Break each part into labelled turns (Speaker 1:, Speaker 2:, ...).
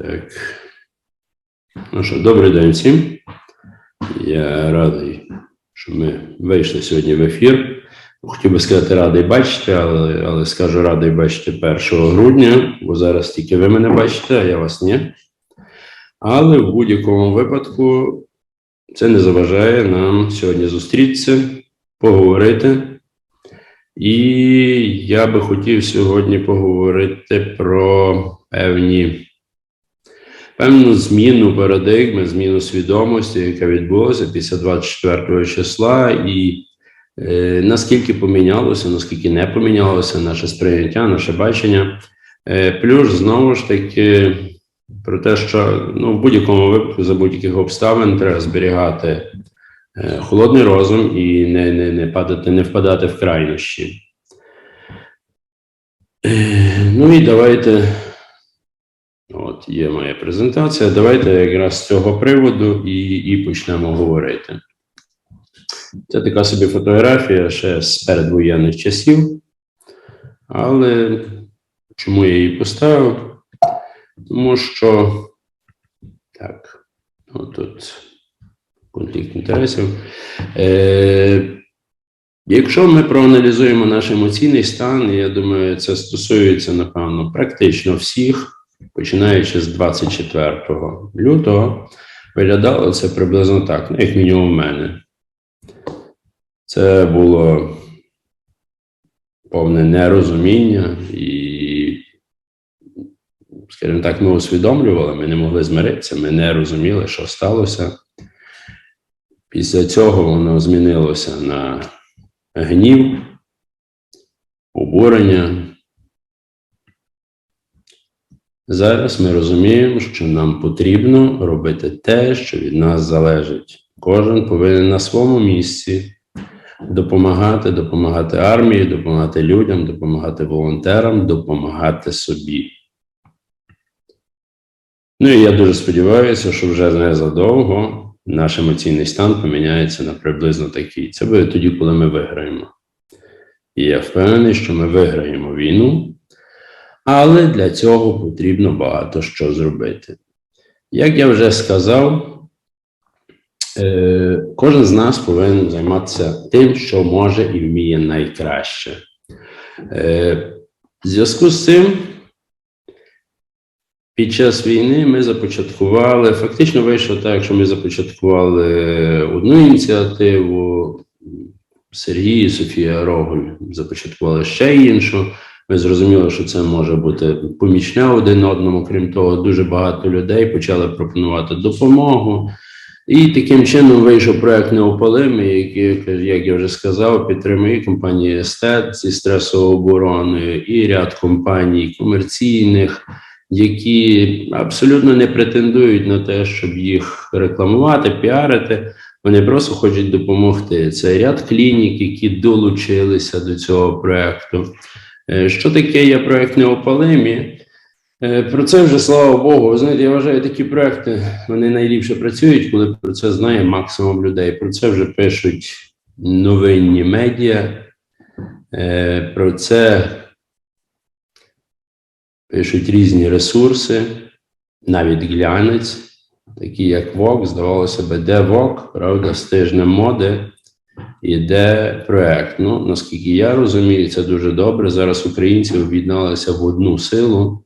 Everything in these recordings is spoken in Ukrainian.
Speaker 1: Так. Ну що, добрий день всім. Я радий, що ми вийшли сьогодні в ефір. Хотів би сказати, радий бачити, але, але скажу радий бачити 1 грудня, бо зараз тільки ви мене бачите, а я вас ні. Але в будь-якому випадку це не заважає нам сьогодні зустрітися, поговорити. І я би хотів сьогодні поговорити про певні певну зміну парадигми, зміну свідомості, яка відбулася після 24 числа, і е, наскільки помінялося, наскільки не помінялося наше сприйняття, наше бачення. Е, плюс знову ж таки про те, що ну, в будь-якому випадку за будь-яких обставин треба зберігати е, холодний розум і не, не, не падати, не впадати в крайнощі. Е, Ну і давайте. От є моя презентація. Давайте якраз з цього приводу і, і почнемо говорити. Це така собі фотографія ще з передвоєнних часів. Але чому я її поставив? Тому що так, отут конфлікт інтересів. Е, Якщо ми проаналізуємо наш емоційний стан, я думаю, це стосується, напевно, практично всіх, починаючи з 24 лютого, виглядало це приблизно так, ну, як мінімум у мене. Це було повне нерозуміння, і, скажімо так, ми усвідомлювали, ми не могли змиритися, ми не розуміли, що сталося. Після цього воно змінилося на гнів, обурення. Зараз ми розуміємо, що нам потрібно робити те, що від нас залежить. Кожен повинен на своєму місці допомагати, допомагати армії, допомагати людям, допомагати волонтерам, допомагати собі. Ну і я дуже сподіваюся, що вже незадовго наш емоційний стан поміняється на приблизно такий. Це буде тоді, коли ми виграємо. І я впевнений, що ми виграємо війну, але для цього потрібно багато що зробити. Як я вже сказав, е, кожен з нас повинен займатися тим, що може і вміє найкраще. Е, В зв'язку з цим під час війни ми започаткували, фактично вийшло так, що ми започаткували одну ініціативу. Сергій і Софія Роголь започаткували ще іншу. Ми зрозуміли, що це може бути помічне один одному. Крім того, дуже багато людей почали пропонувати допомогу. І таким чином вийшов проект Неопалимий, який, як я вже сказав, підтримує компанії Естет зі стресовою обороною, і ряд компаній комерційних які абсолютно не претендують на те, щоб їх рекламувати, піарити. Вони просто хочуть допомогти. Це ряд клінік, які долучилися до цього проекту. Е, Що таке є проект неопалимі? Е, Про це вже слава Богу. Ви знаєте, я вважаю, такі проекти вони найліпше працюють, коли про це знає максимум людей. Про це вже пишуть новинні медіа. Е, Про це пишуть різні ресурси, навіть глянець, такі як ВОК, здавалося би, де ВОК, правда, з тижнем моди іде проект. Ну, наскільки я розумію, це дуже добре. Зараз українці об'єдналися в одну силу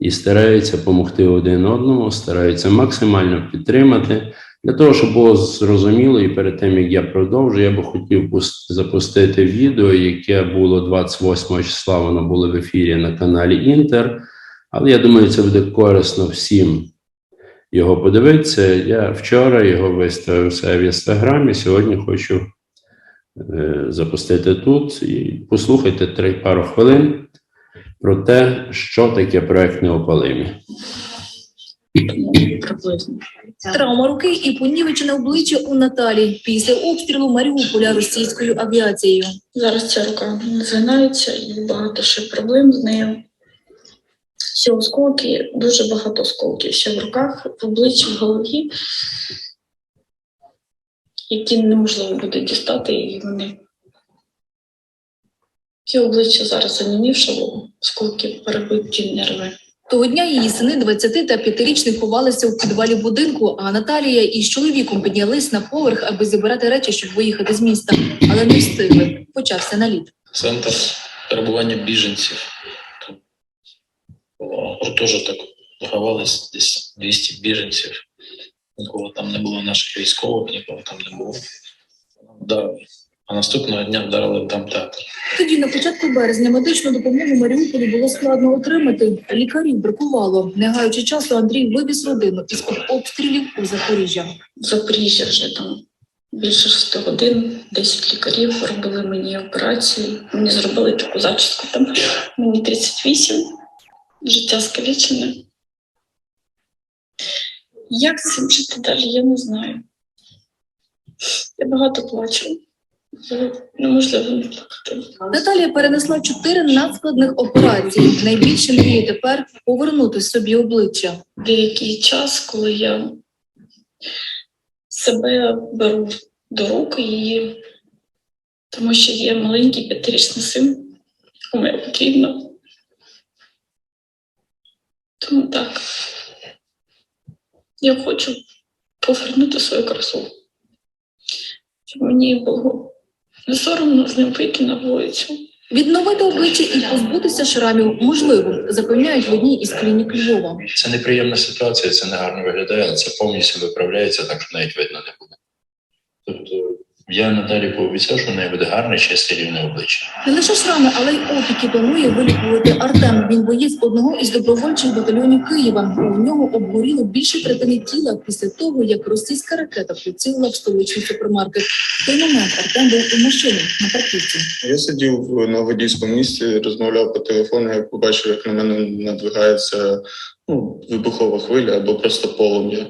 Speaker 1: і стараються допомогти один одному, стараються максимально підтримати. Для того, щоб було зрозуміло, і перед тим як я продовжу, я би хотів запустити відео, яке було 28 числа. Воно було в ефірі на каналі Інтер. Але я думаю, це буде корисно всім його подивитися. Я вчора його виставив в інстаграмі. Сьогодні хочу запустити тут і послухайте три пару хвилин про те, що таке проект неопалимі.
Speaker 2: Травма руки і понівечене обличчя у Наталі після обстрілу Маріуполя російською авіацією.
Speaker 3: Зараз ця рука згинається і багато ще проблем з нею. Всі осколки, дуже багато осколків ще в руках, в обличчі, в голові, які неможливо буде дістати, і вони. Всі обличчя зараз занімівше, бо осколки перебиті нерви.
Speaker 2: Того дня її сини 20 та 5-річний ховалися у підвалі будинку, а Наталія із чоловіком піднялись на поверх, аби забирати речі, щоб виїхати з міста, але не встигли. Почався наліт.
Speaker 4: Центр перебування біженців. Було гуртожиток, заховалось десь 200 біженців. Нікого там не було наших військових, нікого там не було. Вдарили. А наступного дня вдарили там театр.
Speaker 2: Тоді на початку березня медичну допомогу Маріуполі було складно отримати. Лікарів бракувало. Не гаючи часу, Андрій вивіз родину із обстрілів у Запоріжжя.
Speaker 3: В Запоріжжі вже там більше 6 годин, 10 лікарів робили мені операції. Мені зробили таку зачіску там. Мені 38, життя скалічене. Як з цим жити далі, я не знаю. Я багато плачу. Неможливо не плакати.
Speaker 2: Наталія перенесла чотири надскладних операції. Найбільше мріє тепер повернути собі обличчя.
Speaker 3: деякий час, коли я себе беру до рук і тому що є маленький п'ятирічний син, якому я потрібна. Тому так. Я хочу повернути свою красу. Щоб мені було не соромно з ним вийти на вулицю.
Speaker 2: Відновити обличчя і позбутися шрамів можливо, запевняють в одній із клінік Львова.
Speaker 5: Це неприємна ситуація, це негарно виглядає, але це повністю виправляється, так що навіть видно не буде. Тобто я Наталі пообіцяв, що в неї буде гарне, чисте рівне обличчя.
Speaker 2: Не лише шрами, але й опіки планує вилікувати Артем. Він боєць одного із добровольчих батальйонів Києва. У нього обгоріло більше третини тіла після того, як російська ракета поцілила в столичний супермаркет. В той момент Артем був у машині на парківці.
Speaker 6: Я сидів в- на водійському місці, розмовляв по телефону, як побачив, як на мене надвигається ну, вибухова хвиля або просто полум'я.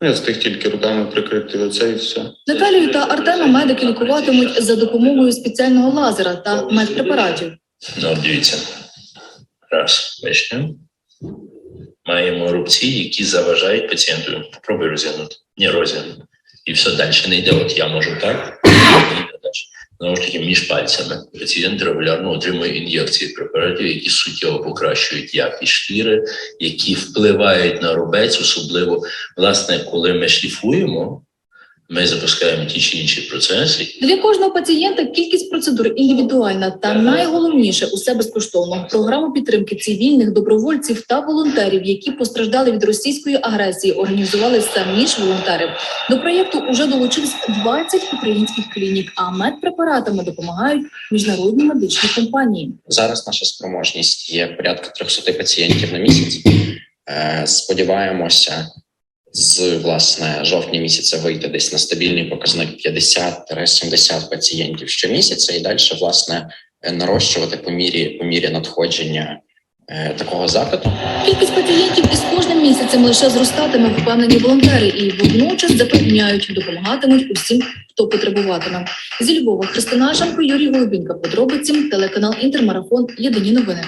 Speaker 6: Ну, Я встиг тільки руками прикрити лице і все.
Speaker 2: Наталію та Артема медики лікуватимуть за допомогою спеціального лазера та медпрепаратів.
Speaker 5: Ну, от дивіться. Раз, бачите. Маємо рубці, які заважають пацієнту. Попробуй розігнути. Ні, розігнути. І все далі не йде. От я можу так, і далі. Знову ж таки, між пальцями. Пацієнт регулярно отримує ін'єкції препаратів, які суттєво покращують якість шкіри, які впливають на рубець, особливо власне, коли ми шліфуємо, ми запускаємо ті чи інші процеси,
Speaker 2: Для кожного пацієнта кількість процедур індивідуальна та найголовніше усе безкоштовно. Програму підтримки цивільних добровольців та волонтерів, які постраждали від російської агресії, організували самі ж волонтери. До проєкту уже долучились 20 українських клінік, а медпрепаратами допомагають міжнародні медичні компанії.
Speaker 7: Зараз наша спроможність є порядка 300 пацієнтів на місяць. Е, Сподіваємося, з власне жовтня місяця вийти десь на стабільний показник 50-70 пацієнтів щомісяця, і далі власне е, нарощувати по мірі по мірі надходження е, такого запиту.
Speaker 2: Кількість пацієнтів із кожним місяцем лише зростатиме, впевнені волонтери, і водночас запевняють, допомагатимуть усім, хто потребуватиме. Зі Львова Христина Жанко, Юрій Голубінка. Подробиці телеканал Інтермарафон. Єдині новини.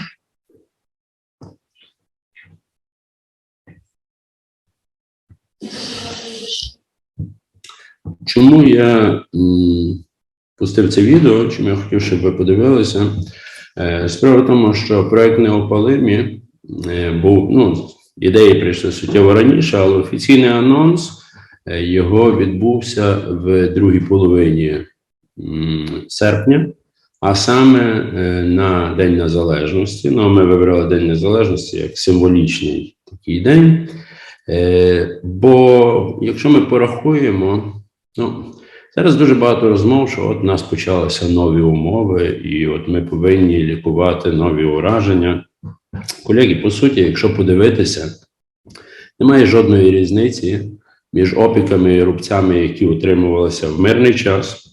Speaker 1: Чому я пустив це відео? Чому я хотів, щоб ви подивилися? Е, Справа в тому, що проект неопалимі е, був, ну, ідеї прийшли суттєво раніше, але офіційний анонс е, його відбувся в другій половині серпня, а саме на День Незалежності. Ну, ми вибрали День Незалежності як символічний такий день. Бо якщо ми порахуємо, Ну, зараз дуже багато розмов, що от у нас почалися нові умови, і от ми повинні лікувати нові ураження. Колеги, по суті, якщо подивитися, немає жодної різниці між опіками і рубцями, які утримувалися в мирний час,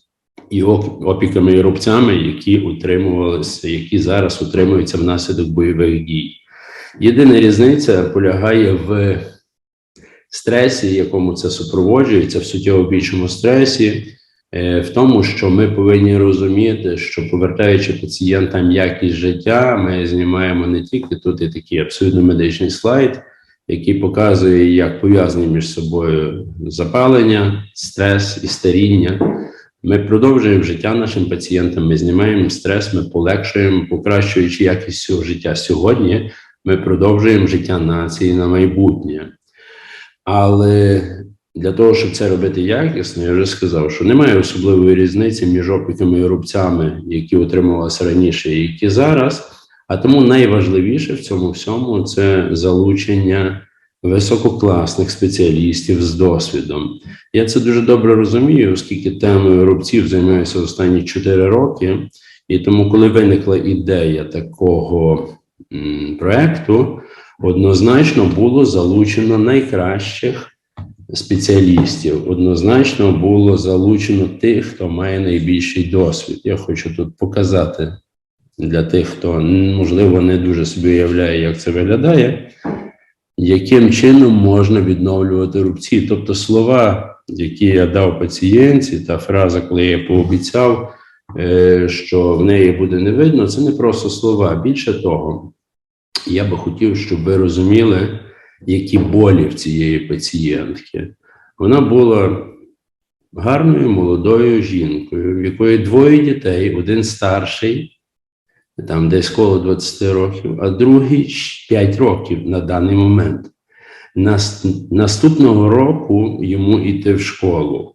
Speaker 1: і опіками і рубцями, які утримувалися, які зараз утримуються внаслідок бойових дій. Єдина різниця полягає в стресі, якому це супроводжується, в суттєво більшому стресі, е, в тому, що ми повинні розуміти, що повертаючи пацієнтам якість життя, ми знімаємо не тільки тут і такий абсолютно медичний слайд, який показує, як пов'язані між собою запалення, стрес і старіння. Ми продовжуємо життя нашим пацієнтам, ми знімаємо стрес, ми полегшуємо, покращуючи якість цього життя сьогодні. Ми продовжуємо життя нації на майбутнє. Але для того, щоб це робити якісно, я вже сказав, що немає особливої різниці між опіками і рубцями, які отримувалися раніше і які зараз. А тому найважливіше в цьому всьому це залучення висококласних спеціалістів з досвідом. Я це дуже добре розумію, оскільки темою рубців займаюся останні 4 роки. І тому, коли виникла ідея такого проекту, однозначно було залучено найкращих спеціалістів. Однозначно було залучено тих, хто має найбільший досвід. Я хочу тут показати для тих, хто можливо не дуже собі уявляє, як це виглядає, яким чином можна відновлювати рубці. Тобто слова, які я дав пацієнтці, та фраза, коли я пообіцяв, е, що в неї буде не видно, це не просто слова. Більше того, я би хотів, щоб ви розуміли, які болі в цієї пацієнтки. Вона була гарною молодою жінкою, в якої двоє дітей, один старший, там десь коло 20 років, а другий 5 років на даний момент. Наступного року йому йти в школу.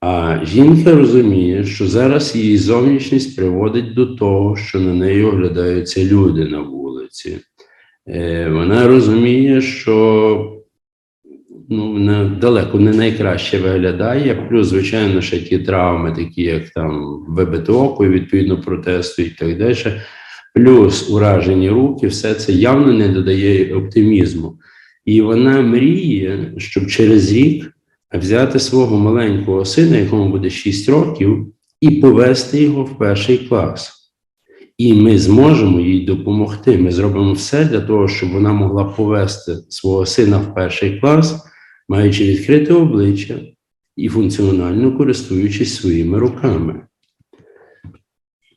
Speaker 1: А жінка розуміє, що зараз її зовнішність приводить до того, що на неї оглядаються люди на вулиці. Е, Вона розуміє, що ну, вона далеко не найкраще виглядає, плюс, звичайно, ще ті травми, такі як там вибите око, відповідно протесту і так далі. Плюс уражені руки, все це явно не додає оптимізму. І вона мріє, щоб через рік взяти свого маленького сина, якому буде 6 років, і повести його в перший клас. І ми зможемо їй допомогти. Ми зробимо все для того, щоб вона могла повести свого сина в перший клас, маючи відкрите обличчя і функціонально користуючись своїми руками.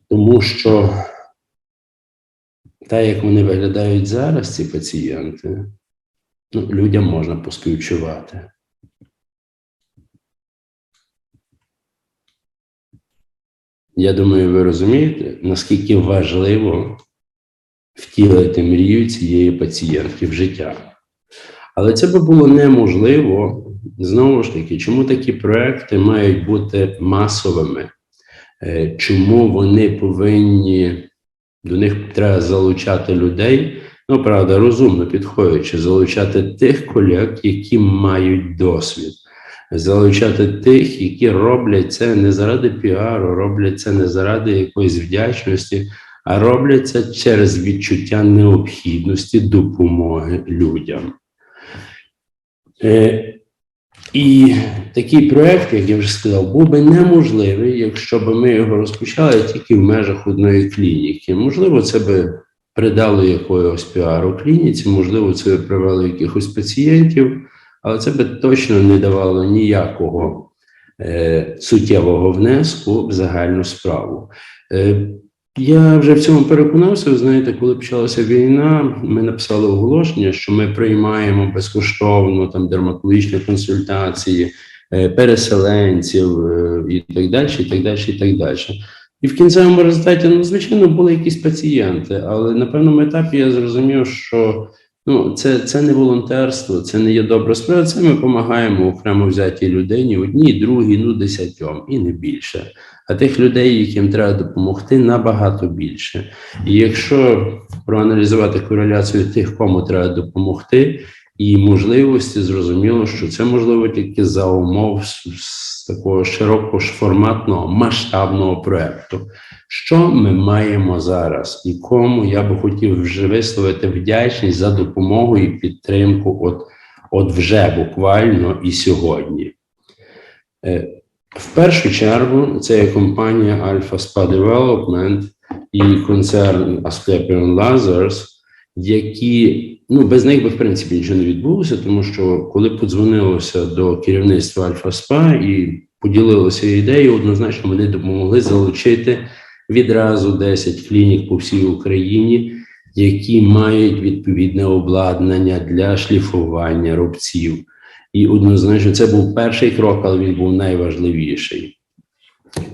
Speaker 1: Тому що так, як вони виглядають зараз, ці пацієнти, ну, людям можна поспівчувати. Я думаю, ви розумієте, наскільки важливо втілити мрію цієї пацієнтки в життя. Але це би було неможливо. Знову ж таки, чому такі проекти мають бути масовими? Е, Чому вони повинні, до них треба залучати людей? Ну, правда, розумно підходячи, залучати тих колег, які мають досвід залучати тих, які роблять це не заради піару, роблять це не заради якоїсь вдячності, а роблять це через відчуття необхідності допомоги людям. Е, і такий проект, як я вже сказав, був би неможливий, якщо б ми його розпочали тільки в межах одної клініки. Можливо, це би придало якогось піару клініці, можливо, це би привело якихось пацієнтів але це би точно не давало ніякого е, суттєвого внеску в загальну справу. Е, я вже в цьому переконався. Ви знаєте, коли почалася війна, ми написали оголошення, що ми приймаємо безкоштовно там дерматологічні консультації, е, переселенців е, і так далі, і так далі, і так далі. І в кінцевому результаті, ну, звичайно, були якісь пацієнти, але на певному етапі я зрозумів, що Ну, це, це не волонтерство, це не є добра справа. Це ми допомагаємо окремо взятій людині, одній, другій, ну десятьом і не більше. А тих людей, яким треба допомогти, набагато більше. І якщо проаналізувати кореляцію тих, кому треба допомогти, і можливості, зрозуміло, що це можливо тільки за умов з, такого широкого форматного масштабного проекту. Що ми маємо зараз, і кому я би хотів вже висловити вдячність за допомогу і підтримку, от, от вже буквально і сьогодні. Е, В першу чергу це є компанія Alpha Spa Development і концерн Asclepion Lazars, які ну без них би в принципі нічого не відбулося, тому що коли подзвонилося до керівництва Альфа Спа і поділилися ідеєю, однозначно вони допомогли залучити відразу 10 клінік по всій Україні, які мають відповідне обладнання для шліфування рубців. І однозначно це був перший крок, але він був найважливіший.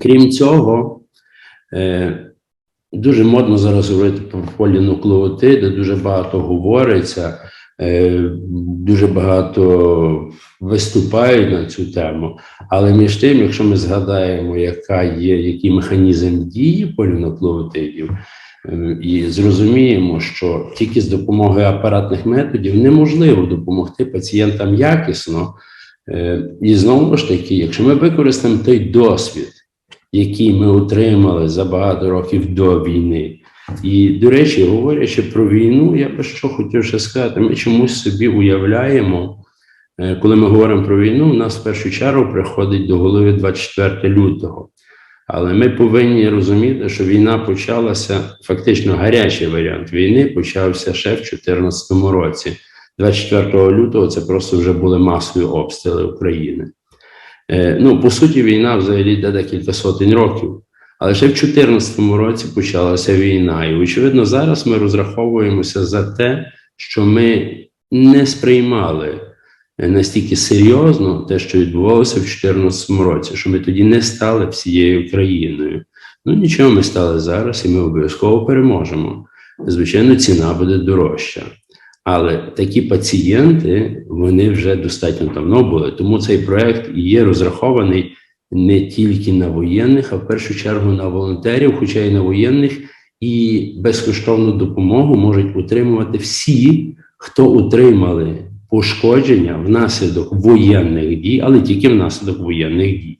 Speaker 1: Крім цього, е, дуже модно зараз говорити про полінуклеотиди, дуже багато говориться, е, дуже багато виступають на цю тему. Але між тим, якщо ми згадаємо, яка є, який механізм дії полінуклеотидів, е, і зрозуміємо, що тільки з допомогою апаратних методів неможливо допомогти пацієнтам якісно. Е, І знову ж таки, якщо ми використаємо той досвід, який ми отримали за багато років до війни, і, до речі, говорячи про війну, я би що хотів ще сказати, ми чомусь собі уявляємо, е, коли ми говоримо про війну, у нас в першу чергу приходить до голови 24 лютого. Але ми повинні розуміти, що війна почалася фактично гарячий варіант війни почався ще в 2014 році. 24 лютого це просто вже були масові обстріли України. Е, ну, по суті, війна взагалі йде декілька сотень років. Але ще в 2014 році почалася війна. І, очевидно, зараз ми розраховуємося за те, що ми не сприймали настільки серйозно те, що відбувалося в 2014 році, що ми тоді не стали всією країною. Ну нічого, ми стали зараз, і ми обов'язково переможемо. Звичайно, ціна буде дорожча. Але такі пацієнти вони вже достатньо давно були. Тому цей проект є розрахований не тільки на воєнних, а в першу чергу на волонтерів, хоча й на воєнних, і безкоштовну допомогу можуть отримувати всі, хто отримали пошкодження внаслідок воєнних дій, але тільки внаслідок воєнних дій.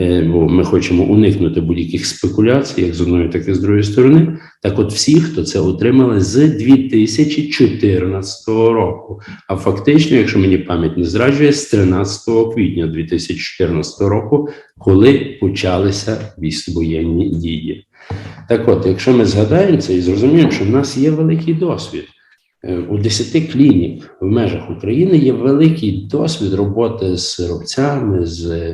Speaker 1: Е, Бо ми хочемо уникнути будь-яких спекуляцій, як з одної, так і з другої сторони. Так, от всі, хто це отримали з 2014 року. А фактично, якщо мені пам'ять не зраджує, з 13 квітня 2014 року, коли почалися воєнні дії. Так от, якщо ми згадаємо це і зрозуміємо, що в нас є великий досвід. Е, У 10 клінік в межах України є великий досвід роботи з робцями, з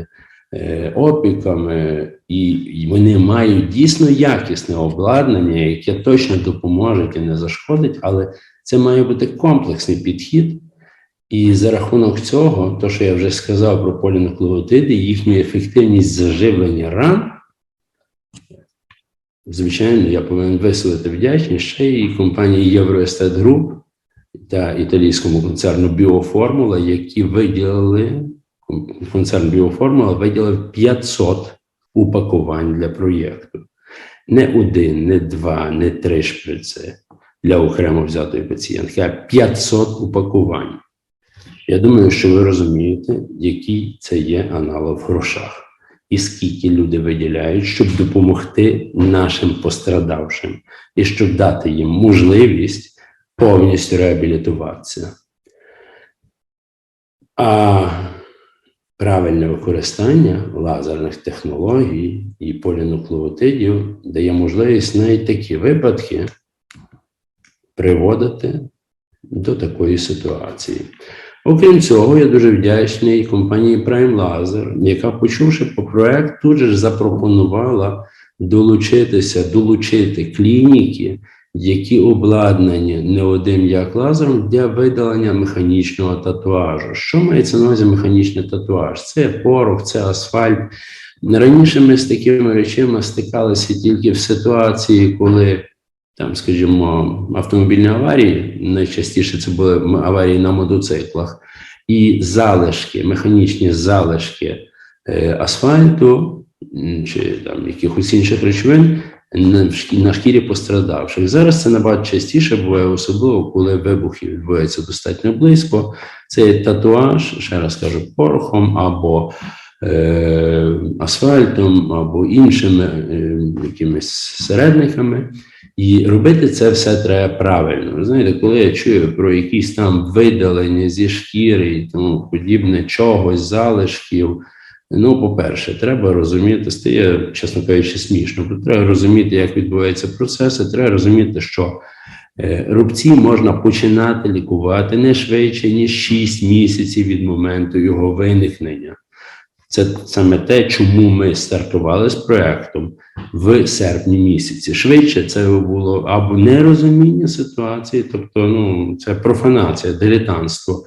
Speaker 1: опіками, і, і вони мають дійсно якісне обладнання, яке точно допоможе і не зашкодить, але це має бути комплексний підхід. І за рахунок цього, то що я вже сказав про полінуклеотиди, їхню ефективність заживлення ран, звичайно, я повинен висловити вдячність ще і компанії Євроестет Груп та італійському концерну Біоформула, які виділили концерн Біоформула виділив 500 упакувань для проєкту. Не один, не два, не три шприци для окремо взятої пацієнтки, а 500 упакувань. Я думаю, що ви розумієте, який це є аналог в грошах, і скільки люди виділяють, щоб допомогти нашим пострадавшим, і щоб дати їм можливість повністю реабілітуватися. А правильне використання лазерних технологій і полінуклеотидів дає можливість навіть такі випадки приводити до такої ситуації. Окрім цього, я дуже вдячний компанії Prime Laser, яка, почувши про проект, тут же запропонувала долучитися, долучити клініки, які обладнані не одним як лазером для видалення механічного татуажу. Що мається на увазі механічний татуаж? Це порох, це асфальт. Раніше ми з такими речами стикалися тільки в ситуації, коли там, скажімо, автомобільні аварії, найчастіше це були аварії на мотоциклах, і залишки, механічні залишки е, асфальту чи там якихось інших речовин на, шкірі пострадавших. Зараз це набагато частіше буває, особливо коли вибухи відбуваються достатньо близько. Це татуаж, ще раз кажу, порохом або е, асфальтом, або іншими е, якимись середниками. І робити це все треба правильно. Ви знаєте, коли я чую про якісь там видалення зі шкіри і тому подібне чогось, залишків. Ну, по-перше, треба розуміти, стає, чесно кажучи, смішно. бо Треба розуміти, як відбуваються процеси. Треба розуміти, що е, рубці можна починати лікувати не швидше, ніж 6 місяців від моменту його виникнення. Це саме те, чому ми стартували з проектом в серпні місяці. Швидше це було або нерозуміння ситуації, тобто ну, це профанація, дилетантство,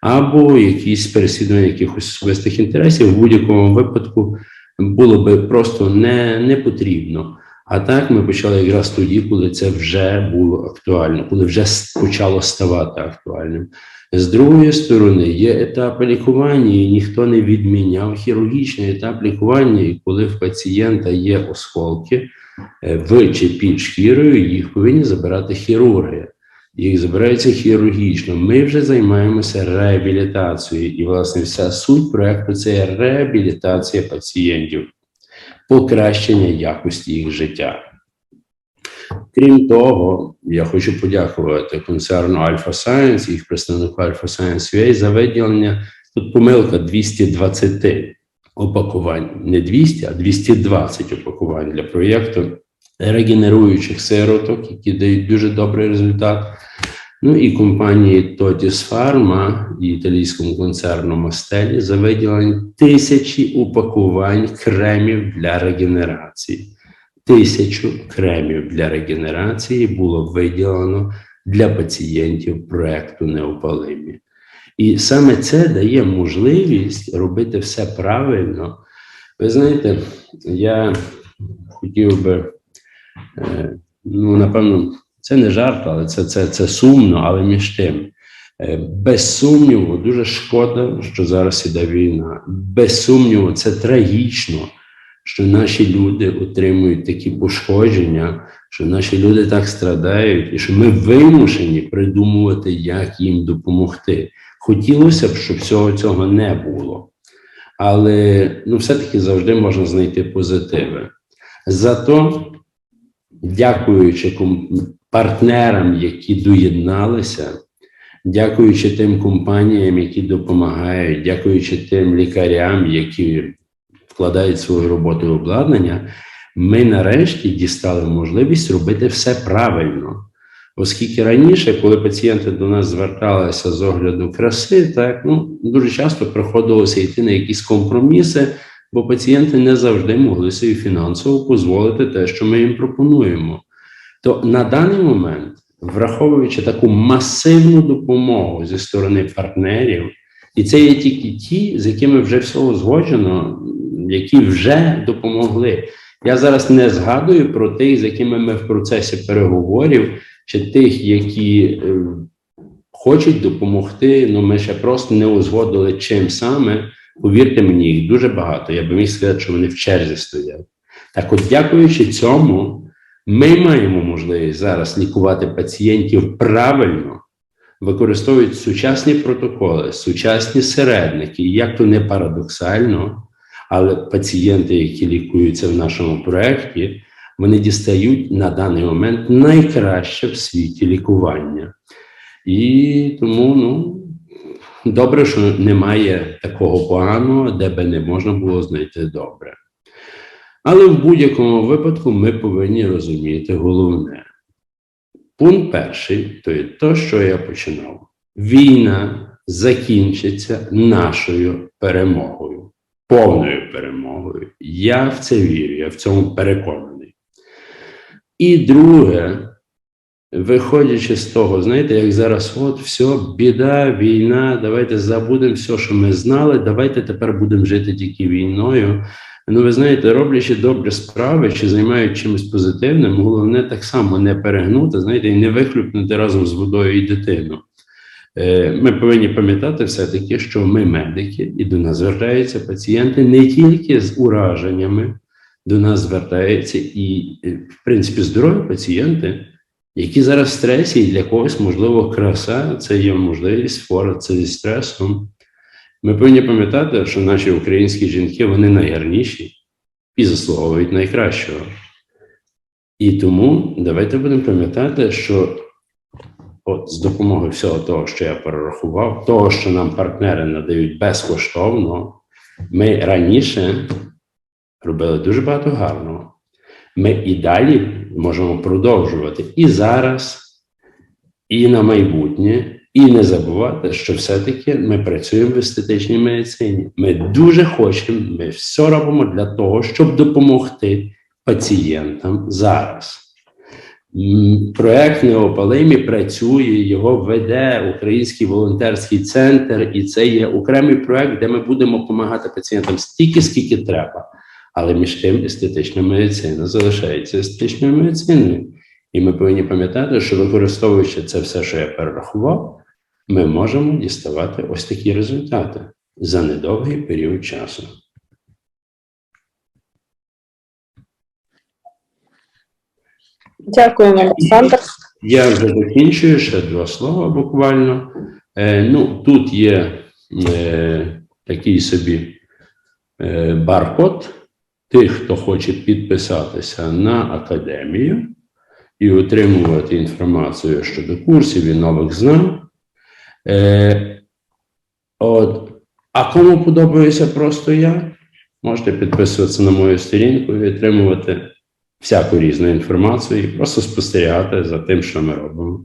Speaker 1: або якісь переслідування якихось особистих інтересів. В будь-якому випадку було би просто не, не потрібно. А так ми почали якраз тоді, коли це вже було актуально, коли вже почало ставати актуальним. З другої сторони, є етапи лікування, і ніхто не відміняв хірургічний етап лікування, і коли в пацієнта є осколки е, в чи під шкірою, їх повинні забирати хірурги. Їх забираються хірургічно. Ми вже займаємося реабілітацією, і, власне, вся суть проекту це реабілітація пацієнтів, покращення якості їх життя. Крім того, я хочу подякувати концерну Alpha Science, їх представнику Alpha Science UA за виділення. Тут помилка 220 опакувань, не 200, а 220 опакувань для проєкту регенеруючих сироток, які дають дуже добрий результат. Ну і компанії Totis Pharma і італійському концерну Мастелі за виділення тисячі упакувань кремів для регенерації. Тисячу кремів для регенерації було виділено для пацієнтів проекту Неопалимі. І саме це дає можливість робити все правильно. Ви знаєте, я хотів би, ну, напевно, це не жарт, але це, це, це сумно, але між тим. Е, Без сумніву, дуже шкода, що зараз іде війна. Без сумніву, це трагічно, що наші люди отримують такі пошкодження, що наші люди так страдають, і що ми вимушені придумувати, як їм допомогти. Хотілося б, щоб всього цього не було. Але ну, все-таки завжди можна знайти позитиви. Зато, дякуючи партнерам, які доєдналися, дякуючи тим компаніям, які допомагають, дякуючи тим лікарям, які вкладають свою роботу в обладнання, ми нарешті дістали можливість робити все правильно. Оскільки раніше, коли пацієнти до нас зверталися з огляду краси, так ну дуже часто приходилося йти на якісь компроміси, бо пацієнти не завжди могли собі фінансово дозволити те, що ми їм пропонуємо. То на даний момент, враховуючи таку масивну допомогу зі сторони партнерів, і це є тільки ті, з якими вже все узгоджено, які вже допомогли. Я зараз не згадую про тих, з якими ми в процесі переговорів, чи тих, які е, хочуть допомогти. Ну ми ще просто не узгодили чим саме. Повірте мені, їх дуже багато. Я би міг сказати, що вони в черзі стоять. Так, от, дякуючи цьому, ми маємо можливість зараз лікувати пацієнтів правильно, використовують сучасні протоколи, сучасні середники. Як то не парадоксально, але пацієнти, які лікуються в нашому проєкті, вони дістають на даний момент найкраще в світі лікування. І тому, ну, добре, що немає такого поганого, де би не можна було знайти добре. Але в будь-якому випадку ми повинні розуміти головне. Пункт перший то є те, що я починав. Війна закінчиться нашою перемогою, повною перемогою. Я в це вірю, я в цьому переконаний. І друге, виходячи з того, знаєте, як зараз, от все, біда, війна, давайте забудемо все, що ми знали, давайте тепер будемо жити тільки війною. Ну, ви знаєте, роблячи добрі справи чи займають чимось позитивним, головне так само не перегнути, знаєте, і не вихлюпнути разом з водою і дитину. Е, Ми повинні пам'ятати все-таки, що ми медики, і до нас звертаються пацієнти не тільки з ураженнями, до нас звертаються і, е, в принципі, здорові пацієнти, які зараз в стресі, і для когось, можливо, краса це є можливість впоратися зі стресом. Ми повинні пам'ятати, що наші українські жінки вони найгарніші і заслуговують найкращого. І тому давайте будемо пам'ятати, що от з допомогою всього того, що я перерахував, того, що нам партнери надають безкоштовно, ми раніше робили дуже багато гарного. Ми і далі можемо продовжувати і зараз, і на майбутнє. І не забувати, що все-таки ми працюємо в естетичній медицині. Ми дуже хочемо, ми все робимо для того, щоб допомогти пацієнтам зараз. Проект Неопалимі працює, його веде Український волонтерський центр, і це є окремий проект, де ми будемо допомагати пацієнтам стільки, скільки треба. Але між тим естетична медицина залишається естетичною медициною. І ми повинні пам'ятати, що використовуючи це все, що я перерахував, ми можемо діставати ось такі результати за недовгий період часу.
Speaker 8: Дякуємо, Олександр.
Speaker 1: Я вже закінчую ще два слова буквально. Е, ну, тут є е, такий собі е, баркод тих, хто хоче підписатися на академію і отримувати інформацію щодо курсів і нових знань. Е, от, а кому подобається просто я, можете підписуватися на мою сторінку і отримувати всяку різну інформацію і просто спостерігати за тим, що ми робимо.